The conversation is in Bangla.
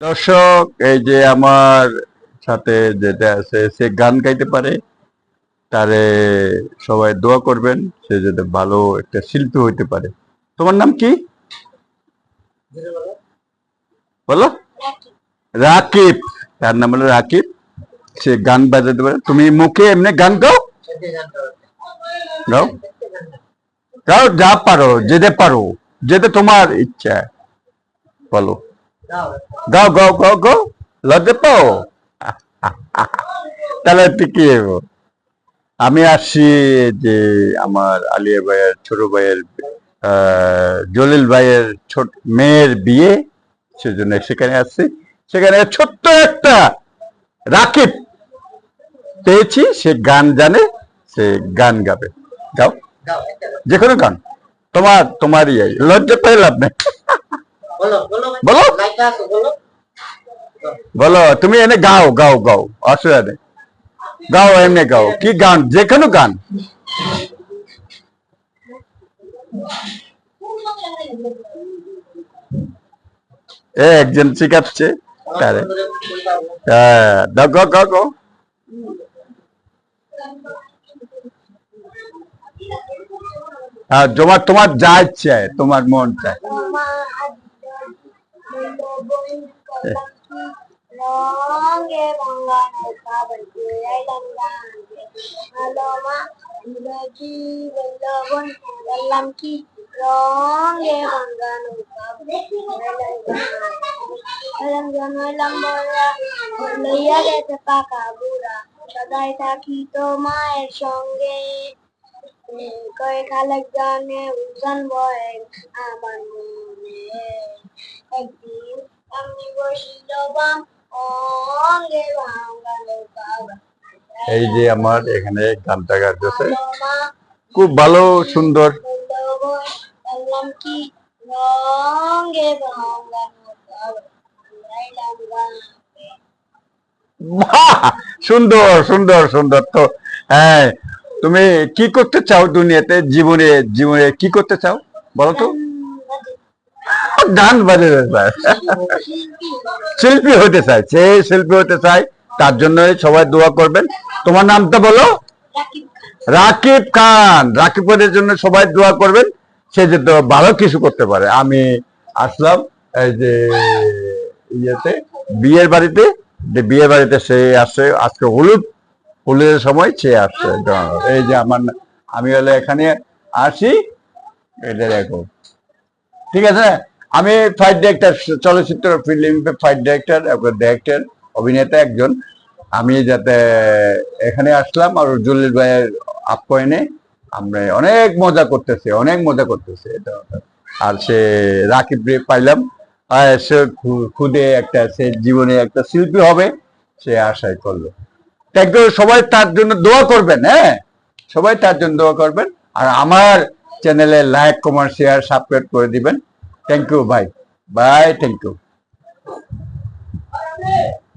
দর্শক, এই যে আমার সাথে যেটা আছে, সে গান গাইতে পারে, তারে সবাই দোয়া করবেন, সে যাতে ভালো একটা শিল্পী হইতে পারে। তোমার নাম কি? বলো। রাকিব। তার নাম হলো রাকিব। সে গান বাজাতে পারে। তুমি মুখে এমনি গান গাও? গাও? গাও যা পারো, যেতে পারো, যেতে তোমার ইচ্ছা। বলো। গাও গাও গাও গাও লজ্জা পাও তাহলে টিকি আমি আসছি যে আমার আলিয়া ভাইয়ের ছোট ভাইয়ের জলিল ভাইয়ের ছোট মেয়ের বিয়ে সেজন্য সেখানে আসছি। সেখানে ছোট্ট একটা রাকিব পেয়েছি সে গান জানে সে গান গাবে। গাও যে কোনো গান। তোমার তোমারই। লজ্জা পেয়ে লাভ নেই। বলো বলো। বলো। তুমি এনে গাও গাও গাও অসুবিধা নেই। গাও এমনি গাও কি গান? যে কোনো গান একজন শিখাচ্ছে তারে। হ্যাঁ গাও গাও গাও। হ্যাঁ তোমার তোমার যা ইচ্ছে তোমার মন চায়। রঙে বাংলা নৌকা বলতে আইলাম গানকে হ্যালো মা ইংরেজি বললবন বললাম কি রঙে বাংলা নৌকা এলাম জন্মাইলাম বড়া লইয়া গেছে পাকা বুড়া সদাই থাকি তো মায়ের সঙ্গে কয়ে খালেক বয়ে আমার মনে। একদিন আমি বসিল বাম অঙ্গে কাবা এই যে আমার এখানে গানটা গাইতেছে। খুব ভালো সুন্দর। গান! সুন্দর সুন্দর সুন্দর তো। হ্যাঁ তুমি কি করতে চাও দুনিয়াতে? জীবনে জীবনে কি করতে চাও? বলো তো। গান শিল্পী হতে চায় সে শিল্পী হতে চায়, তার জন্য সবাই দোয়া করবেন। তোমার নামটা বলো। রাকিব খান। রাকিবের জন্য সবাই দোয়া করবেন। সে যাতে ভালো কিছু করতে পারে। আমি আসলাম এই যে ইয়েতে, বিয়ের বাড়িতে। যে বিয়ের বাড়িতে সে আসছে আজকে হলুদ হলুদের সময় সে আসছে। এই যে আমার আমি হলে এখানে আসি। এটা দেখো। ঠিক আছে? আমি ফাইট ডিরেক্টর চলচ্চিত্র ফিল্ম ফাইট ডিরেক্টর ডিরেক্টর অভিনেতা একজন। আমি যাতে এখানে আসলাম আর জলিল ভাইয়ের আপ্যায়নে আমরা অনেক মজা করতেছি অনেক মজা করতেছি। এটা আর সে রাকিব রে পাইলাম। সে খুদে একটা সে জীবনে একটা শিল্পী হবে সে আশাই করল। ইউ সবাই তার জন্য দোয়া করবেন হ্যাঁ? সবাই তার জন্য দোয়া করবেন। আর আমার চ্যানেলে লাইক কমেন্ট শেয়ার সাবস্ক্রাইব করে দিবেন। থ্যাংক ইউ ভাই বাই থ্যাংক ইউ